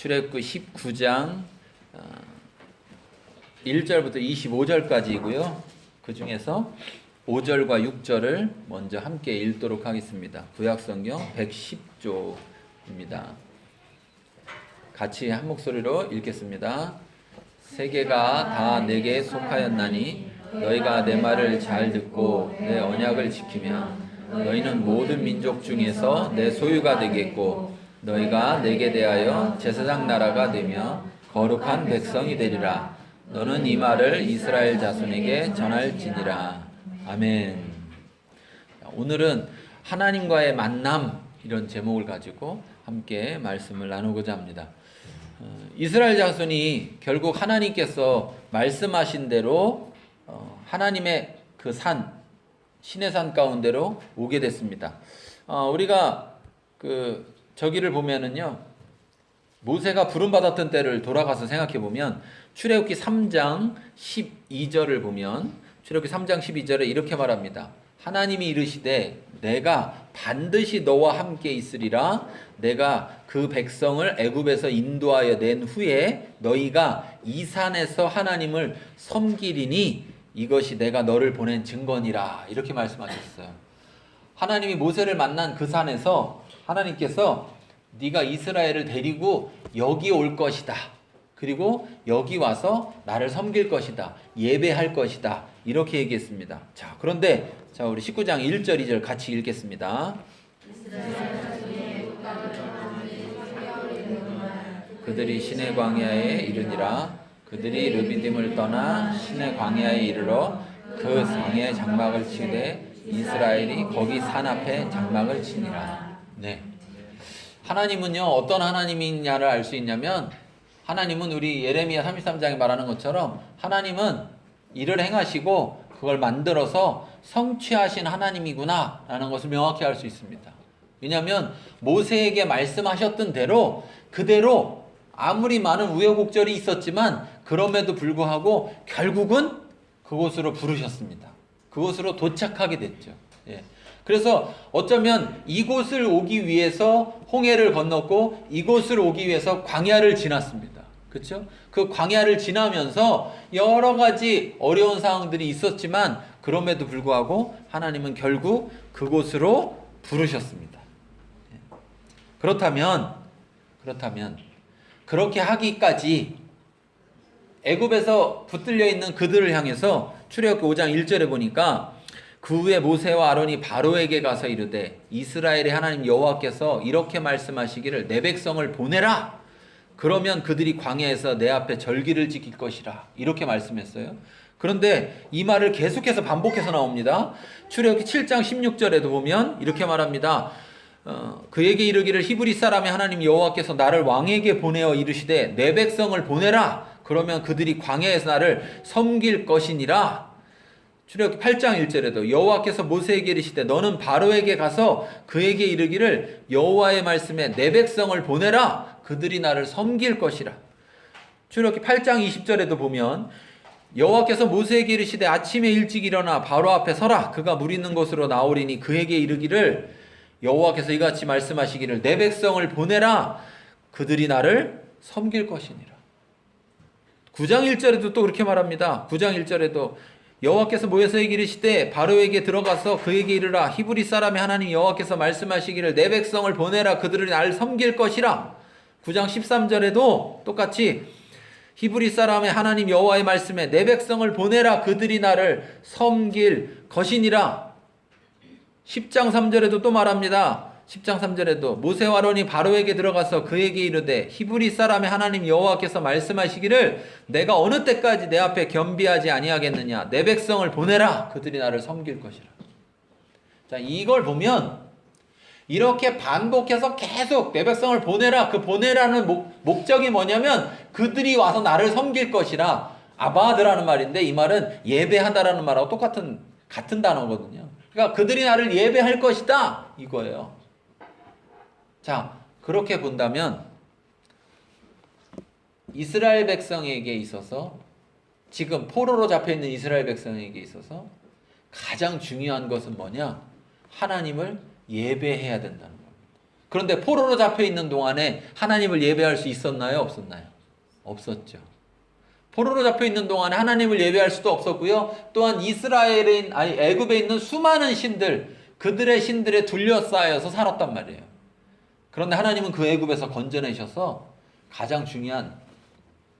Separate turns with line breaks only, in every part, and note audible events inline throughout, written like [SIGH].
출애굽기 19장 1절부터 25절까지이고요. 그 중에서 5절과 6절을 먼저 함께 읽도록 하겠습니다. 구약성경 110조입니다. 같이 한 목소리로 읽겠습니다. 세계가 다 내게 속하였나니 너희가 내 말을 잘 듣고 내 언약을 지키면 너희는 모든 민족 중에서 내 소유가 되겠고 너희가 내게 대하여 제사장 나라가 되며 거룩한 백성이 되리라. 너는 이 말을 이스라엘 자손에게 전할지니라. 아멘. 오늘은 하나님과의 만남 이런 제목을 가지고 함께 말씀을 나누고자 합니다. 어, 이스라엘 자손이 결국 하나님께서 말씀하신 대로 어, 하나님의 그 산, 신의 산 가운데로 오게 됐습니다. 어, 우리가 그 저기를 보면은요. 모세가 부름 받았던 때를 돌아가서 생각해 보면 출애굽기 3장 12절을 보면 출애굽기 3장 12절에 이렇게 말합니다. 하나님이 이르시되 내가 반드시 너와 함께 있으리라 내가 그 백성을 애굽에서 인도하여 낸 후에 너희가 이 산에서 하나님을 섬기리니 이것이 내가 너를 보낸 증거니라 이렇게 말씀하셨어요. 하나님이 모세를 만난 그 산에서 하나님께서 네가 이스라엘을 데리고 여기 올 것이다. 그리고 여기 와서 나를 섬길 것이다. 예배할 것이다. 이렇게 얘기했습니다. 자, 그런데 자, 우리 19장 1절 2절 같이 읽겠습니다. 그들이 신의 광야에 이르니라 그들이 르비딤을 떠나 신의 광야에 이르러 그 성에 장막을 치되 이스라엘이 거기 산 앞에 장막을 치니라. 네. 하나님은요, 어떤 하나님이냐를 알 수 있냐면, 하나님은 우리 예레미야 33장에 말하는 것처럼, 하나님은 일을 행하시고, 그걸 만들어서 성취하신 하나님이구나, 라는 것을 명확히 알 수 있습니다. 왜냐하면, 모세에게 말씀하셨던 대로, 그대로 아무리 많은 우여곡절이 있었지만, 그럼에도 불구하고, 결국은 그곳으로 부르셨습니다. 그곳으로 도착하게 됐죠. 예. 그래서 어쩌면 이곳을 오기 위해서 홍해를 건넜고 이곳을 오기 위해서 광야를 지났습니다. 그렇죠? 그 광야를 지나면서 여러 가지 어려운 상황들이 있었지만 그럼에도 불구하고 하나님은 결국 그곳으로 부르셨습니다. 예. 그렇다면 그렇다면 그렇게 하기까지 애굽에서 붙들려 있는 그들을 향해서 출애굽기 5장 1절에 보니까 그 후에 모세와 아론이 바로에게 가서 이르되 이스라엘의 하나님 여호와께서 이렇게 말씀하시기를 내 백성을 보내라 그러면 그들이 광야에서 내 앞에 절기를 지킬 것이라 이렇게 말씀했어요. 그런데 이 말을 계속해서 반복해서 나옵니다. 출애굽기 7장 16절에도 보면 이렇게 말합니다. 어, 그에게 이르기를 히브리 사람의 하나님 여호와께서 나를 왕에게 보내어 이르시되 내 백성을 보내라 그러면 그들이 광야에서 나를 섬길 것이니라. 출애굽기 8장 1절에도 여호와께서 모세에게 이르시되 너는 바로에게 가서 그에게 이르기를 여호와의 말씀에 내 백성을 보내라 그들이 나를 섬길 것이라. 출애굽기 8장 20절에도 보면 여호와께서 모세에게 이르시되 아침에 일찍 일어나 바로 앞에 서라 그가 물 있는 곳으로 나오리니 그에게 이르기를 여호와께서 이같이 말씀하시기를 내 백성을 보내라 그들이 나를 섬길 것이니라. 9장 1절에도 또 그렇게 말합니다. 9장 1절에도 여호와께서 모세에게 이르시되 바로에게 들어가서 그에게 이르라 히브리 사람의 하나님 여호와께서 말씀하시기를 내 백성을 보내라 그들을 나를 섬길 것이라. 9장 13절에도 똑같이 히브리 사람의 하나님 여호와의 말씀에 내 백성을 보내라 그들이 나를 섬길 것이니라. 10장 3절에도 또 말합니다. 10장 3절에도 모세와 아론이 바로에게 들어가서 그에게 이르되 히브리 사람의 하나님 여호와께서 말씀하시기를 내가 어느 때까지 내 앞에 겸비하지 아니하겠느냐 내 백성을 보내라 그들이 나를 섬길 것이라. 자, 이걸 보면 이렇게 반복해서 계속 내 백성을 보내라 그 보내라는 목, 목적이 뭐냐면 그들이 와서 나를 섬길 것이라 아바드라는 말인데 이 말은 예배하다라는 말하고 똑같은 같은 단어거든요. 그러니까 그들이 나를 예배할 것이다 이거예요. 자, 그렇게 본다면 이스라엘 백성에게 있어서 지금 포로로 잡혀 있는 이스라엘 백성에게 있어서 가장 중요한 것은 뭐냐? 하나님을 예배해야 된다는 겁니다. 그런데 포로로 잡혀 있는 동안에 하나님을 예배할 수 있었나요? 없었나요? 없었죠. 포로로 잡혀 있는 동안에 하나님을 예배할 수도 없었고요. 또한 이스라엘인 아니 애굽에 있는 수많은 신들 그들의 신들에 둘러싸여서 살았단 말이에요. 그런데 하나님은 그 애굽에서 건져내셔서 가장 중요한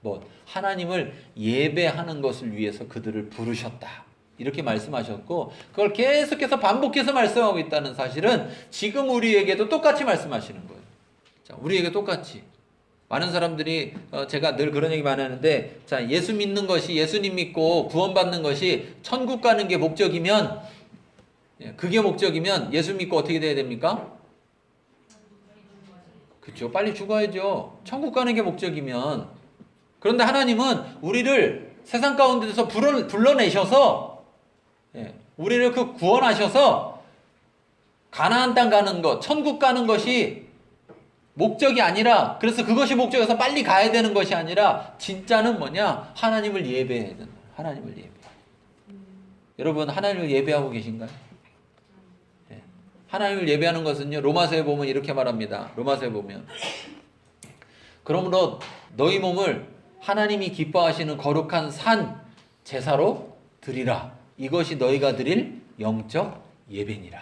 뭐 하나님을 예배하는 것을 위해서 그들을 부르셨다. 이렇게 말씀하셨고 그걸 계속해서 반복해서 말씀하고 있다는 사실은 지금 우리에게도 똑같이 말씀하시는 거예요. 자, 우리에게 똑같이 많은 사람들이 어, 제가 늘 그런 얘기 많이 하는데 자 예수 믿는 것이 예수님 믿고 구원받는 것이 천국 가는 게 목적이면 예, 그게 목적이면 예수 믿고 어떻게 돼야 됩니까? 그렇죠. 빨리 죽어야죠. 천국 가는 게 목적이면 그런데 하나님은 우리를 세상 가운데서 불러, 불러내셔서 예, 우리를 그 구원하셔서 가나안 땅 가는 것, 천국 가는 것이 목적이 아니라 그래서 그것이 목적에서 빨리 가야 되는 것이 아니라 진짜는 뭐냐? 하나님을 예배해야 된다. 하나님을 예배. 여러분 하나님을 예배하고 계신가요? 예. 하나님을 예배하는 것은요. 로마서에 보면 이렇게 말합니다. 로마서에 보면 그러므로 너희 몸을 하나님이 기뻐하시는 거룩한 산 제사로 드리라. 이것이 너희가 드릴 영적 예배니라.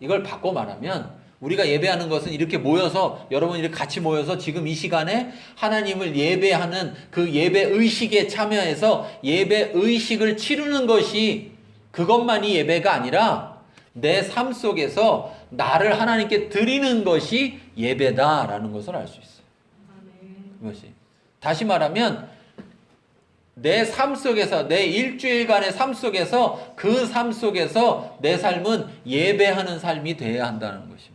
이걸 바꿔 말하면 우리가 예배하는 것은 이렇게 모여서 여러분 이렇게 같이 모여서 지금 이 시간에 하나님을 예배하는 그 예배 의식에 참여해서 예배 의식을 치르는 것이 그것만이 예배가 아니라 내 삶 속에서 나를 하나님께 드리는 것이 예배다라는 것을 알 수 있어요. 그것이 다시 말하면 내 삶 속에서 내 일주일간의 삶 속에서 그 삶 속에서 내 삶은 예배하는 삶이 되어야 한다는 것입니다.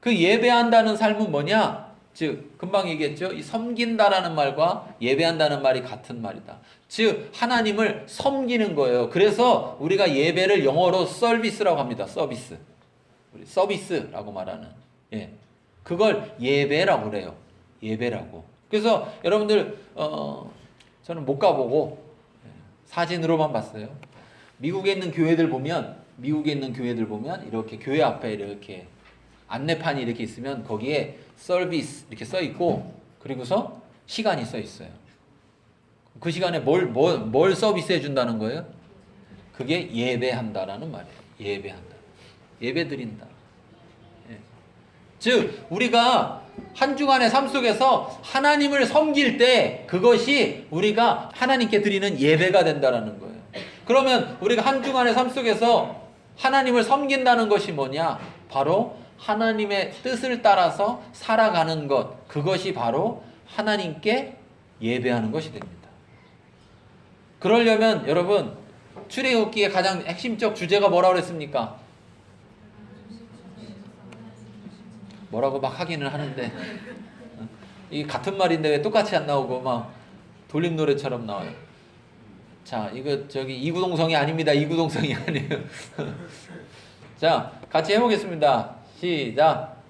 그 예배한다는 삶은 뭐냐? 즉 금방 얘기했죠. 이 섬긴다라는 말과 예배한다는 말이 같은 말이다. 즉 하나님을 섬기는 거예요. 그래서 우리가 예배를 영어로 서비스라고 합니다. 서비스. 우리 서비스라고 말하는. 예. 그걸 예배라고 그래요. 예배라고. 그래서 여러분들 어 저는 못 가보고 예, 사진으로만 봤어요. 미국에 있는 교회들 보면 미국에 있는 교회들 보면 이렇게 교회 앞에 이렇게 안내판이 이렇게 있으면 거기에 서비스 이렇게 써 있고 그리고서 시간이 써 있어요. 그 시간에 뭘, 뭘, 뭘 서비스 해 준다는 거예요? 그게 예배한다라는 말이에요. 예배한다. 예배 드린다. 예. 즉, 우리가 한 주간의 삶 속에서 하나님을 섬길 때 그것이 우리가 하나님께 드리는 예배가 된다라는 거예요. 그러면 우리가 한 주간의 삶 속에서 하나님을 섬긴다는 것이 뭐냐? 바로 하나님의 뜻을 따라서 살아가는 것, 그것이 바로 하나님께 예배하는 것이 됩니다. 그러려면 여러분 출애굽기의 가장 핵심적 주제가 뭐라고 그랬습니까? 뭐라고 막 하기는 하는데 어? 이 같은 말인데 왜 똑같이 안 나오고 막 돌림 노래처럼 나와요. 자, 이거 저기 이구동성이 아닙니다. 이구동성이 아니에요. [LAUGHS] 자, 같이 해보겠습니다. 시작.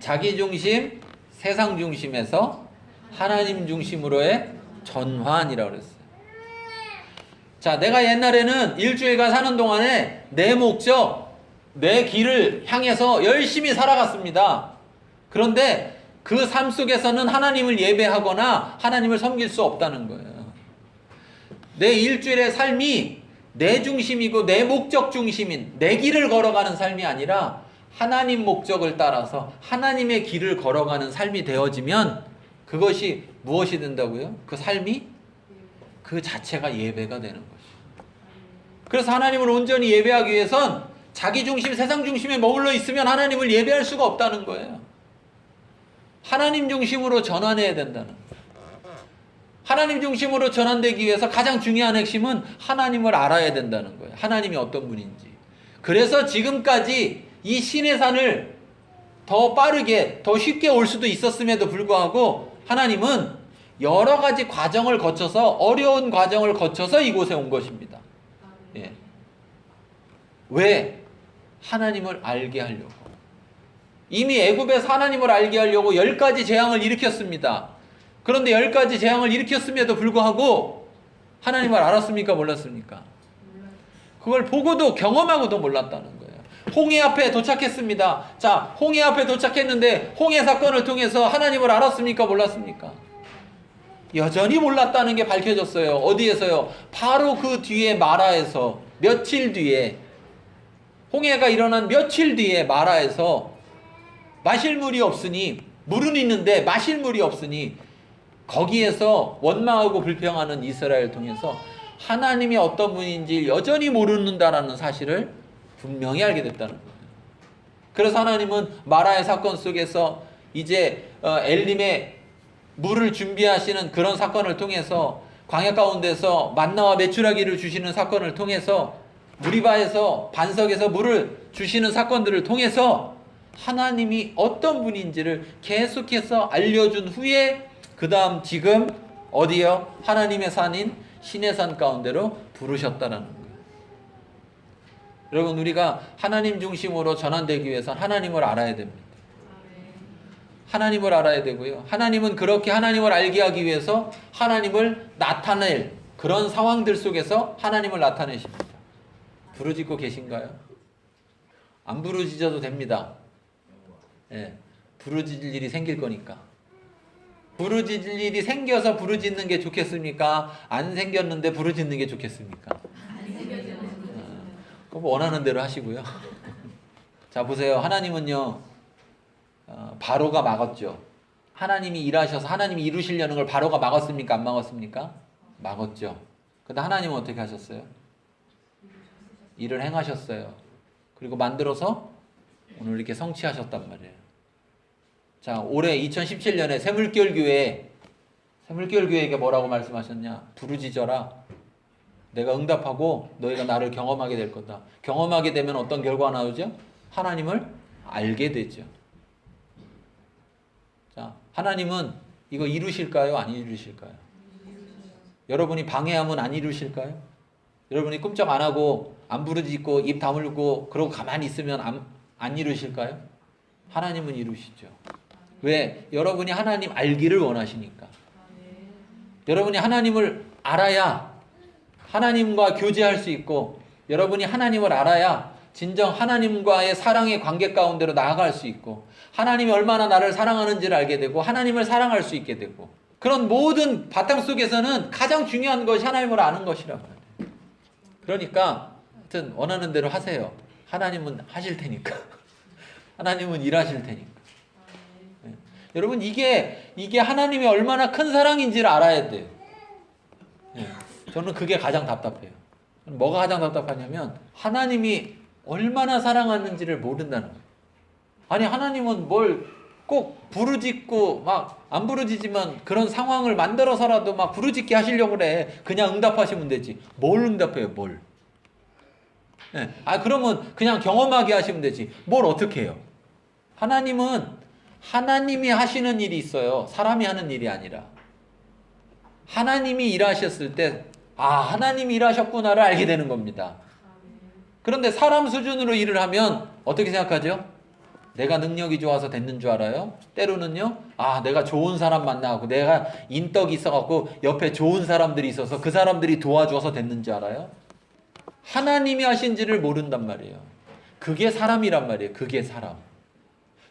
자기 중심, 세상 중심에서 하나님 중심으로의 전환이라고 그랬어요. 자, 내가 옛날에는 일주일간 사는 동안에 내 목적, 내 길을 향해서 열심히 살아갔습니다. 그런데 그 삶 속에서는 하나님을 예배하거나 하나님을 섬길 수 없다는 거예요. 내 일주일의 삶이 내 중심이고 내 목적 중심인 내 길을 걸어가는 삶이 아니라 하나님 목적을 따라서 하나님의 길을 걸어가는 삶이 되어지면 그것이 무엇이 된다고요? 그 삶이 그 자체가 예배가 되는 것이. 그래서 하나님을 온전히 예배하기 위해선 자기 중심, 세상 중심에 머물러 있으면 하나님을 예배할 수가 없다는 거예요. 하나님 중심으로 전환해야 된다는. 하나님 중심으로 전환되기 위해서 가장 중요한 핵심은 하나님을 알아야 된다는 거예요. 하나님이 어떤 분인지. 그래서 지금까지 이 신의 산을 더 빠르게, 더 쉽게 올 수도 있었음에도 불구하고 하나님은 여러 가지 과정을 거쳐서 어려운 과정을 거쳐서 이곳에 온 것입니다. 예. 왜? 하나님을 알게 하려고. 이미 애굽에서 하나님을 알게 하려고 열 가지 재앙을 일으켰습니다. 그런데 열 가지 재앙을 일으켰음에도 불구하고 하나님을 알았습니까? 몰랐습니까? 그걸 보고도 경험하고도 몰랐다는 거예요. 홍해 앞에 도착했습니다. 자, 홍해 앞에 도착했는데 홍해 사건을 통해서 하나님을 알았습니까? 몰랐습니까? 여전히 몰랐다는 게 밝혀졌어요. 어디에서요? 바로 그 뒤에 마라에서 며칠 뒤에 홍해가 일어난 며칠 뒤에 마라에서 마실 물이 없으니 물은 있는데 마실 물이 없으니 거기에서 원망하고 불평하는 이스라엘 통해서 하나님이 어떤 분인지 여전히 모르는다라는 사실을 분명히 알게 됐다는 거예요. 그래서 하나님은 마라의 사건 속에서 이제 어, 엘림의 물을 준비하시는 그런 사건을 통해서 광야 가운데서 만나와 메추라기를 주시는 사건을 통해서 무리바에서 반석에서 물을 주시는 사건들을 통해서 하나님이 어떤 분인지를 계속해서 알려준 후에 그 다음 지금 어디요? 하나님의 산인 신의 산 가운데로 부르셨다는 거예요. 여러분 우리가 하나님 중심으로 전환되기 위해선 하나님을 알아야 됩니다. 하나님을 알아야 되고요. 하나님은 그렇게 하나님을 알게 하기 위해서 하나님을 나타낼 그런 상황들 속에서 하나님을 나타내십니다. 부르짖고 계신가요? 안 부르짖어도 됩니다. 예, 부르짖을 일이 생길 거니까. 부르짖을 일이 생겨서 부르짖는 게 좋겠습니까? 안 생겼는데 부르짖는 게 좋겠습니까? 어, 그럼 원하는 대로 하시고요. [LAUGHS] 자 보세요. 하나님은요. 어, 바로가 막았죠. 하나님이 일하셔서 하나님이 이루시려는 걸 바로가 막았습니까? 안 막았습니까? 막았죠. 근데 하나님은 어떻게 하셨어요? 일을 행하셨어요. 그리고 만들어서 오늘 이렇게 성취하셨단 말이에요. 자, 올해 2017년에 새물결 교회 새물결 교회에게 뭐라고 말씀하셨냐? 부르짖어라. 내가 응답하고 너희가 나를 경험하게 될 거다. 경험하게 되면 어떤 결과가 나오죠? 하나님을 알게 되죠. 자, 하나님은 이거 이루실까요? 안 이루실까요? 여러분이 방해하면 안 이루실까요? 여러분이 꼼짝 안 하고 안 부르짖고 입 다물고 그러고 가만히 있으면 안, 안 이루실까요? 하나님은 이루시죠. 왜? 여러분이 하나님 알기를 원하시니까. 여러분이 하나님을 알아야 하나님과 교제할 수 있고 여러분이 하나님을 알아야 진정 하나님과의 사랑의 관계 가운데로 나아갈 수 있고 하나님이 얼마나 나를 사랑하는지를 알게 되고 하나님을 사랑할 수 있게 되고 그런 모든 바탕 속에서는 가장 중요한 것이 하나님을 아는 말이에요. 그러니까 하여튼 원하는 대로 하세요. 하나님은 하실 테니까. [LAUGHS] 하나님은 일하실 테니까. 네. 여러분 이게 이게 하나님이 얼마나 큰 사랑인지를 알아야 돼요. 네. 저는 그게 가장 답답해요. 뭐가 가장 답답하냐면 하나님이 얼마나 사랑하는지를 모른다는 거예요. 아니 하나님은 뭘 꼭 부르짖고 막 안 부르짖지만 그런 상황을 만들어서라도 막 부르짖게 하시려고 그래. 그냥 응답하시면 되지. 뭘 응답해요? 뭘? 네. 아 그러면 그냥 경험하게 하시면 되지. 뭘 어떻게 해요? 하나님은 하나님이 하시는 일이 있어요. 사람이 하는 일이 아니라. 하나님이 일하셨을 때, 아, 하나님이 일하셨구나를 알게 되는 겁니다. 그런데 사람 수준으로 일을 하면 어떻게 생각하죠? 내가 능력이 좋아서 됐는 줄 알아요? 때로는요, 아, 내가 좋은 사람 만나고, 내가 인덕이 있어갖고, 옆에 좋은 사람들이 있어서 그 사람들이 도와줘서 됐는 줄 알아요? 하나님이 하신지를 모른단 말이에요. 그게 사람이란 말이에요. 그게 사람.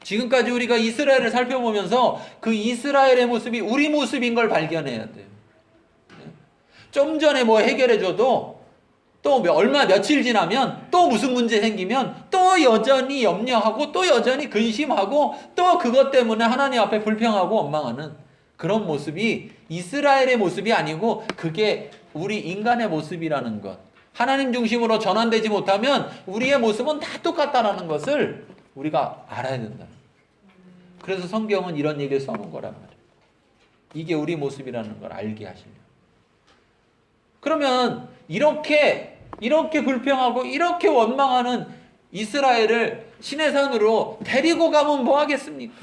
지금까지 우리가 이스라엘을 살펴보면서 그 이스라엘의 모습이 우리 모습인 걸 발견해야 돼요. 좀 전에 뭐 해결해줘도 또 얼마 며칠 지나면 또 무슨 문제 생기면 또 여전히 염려하고 또 여전히 근심하고 또 그것 때문에 하나님 앞에 불평하고 원망하는 그런 모습이 이스라엘의 모습이 아니고 그게 우리 인간의 모습이라는 것. 하나님 중심으로 전환되지 못하면 우리의 모습은 다 똑같다라는 것을 우리가 알아야 된다. 그래서 성경은 이런 얘기를 써놓은 거란 말이에요. 이게 우리 모습이라는 걸 알게 하시려. 그러면 이렇게 이렇게 불평하고 이렇게 원망하는 이스라엘을 신의 산으로 데리고 가면 뭐 하겠습니까?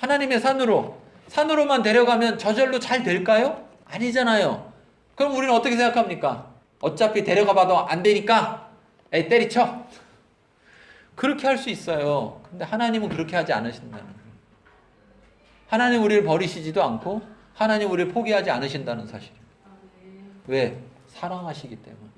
하나님의 산으로 산으로만 데려가면 저절로 잘 될까요? 아니잖아요. 그럼 우리는 어떻게 생각합니까? 어차피 데려가 봐도 안 되니까 에이 때리쳐. 그렇게 할 수 있어요. 근데 하나님은 그렇게 하지 않으신다는 거예요. 하나님 우리를 버리시지도 않고 하나님 우리를 포기하지 않으신다는 사실. 왜? 사랑하시기 때문에.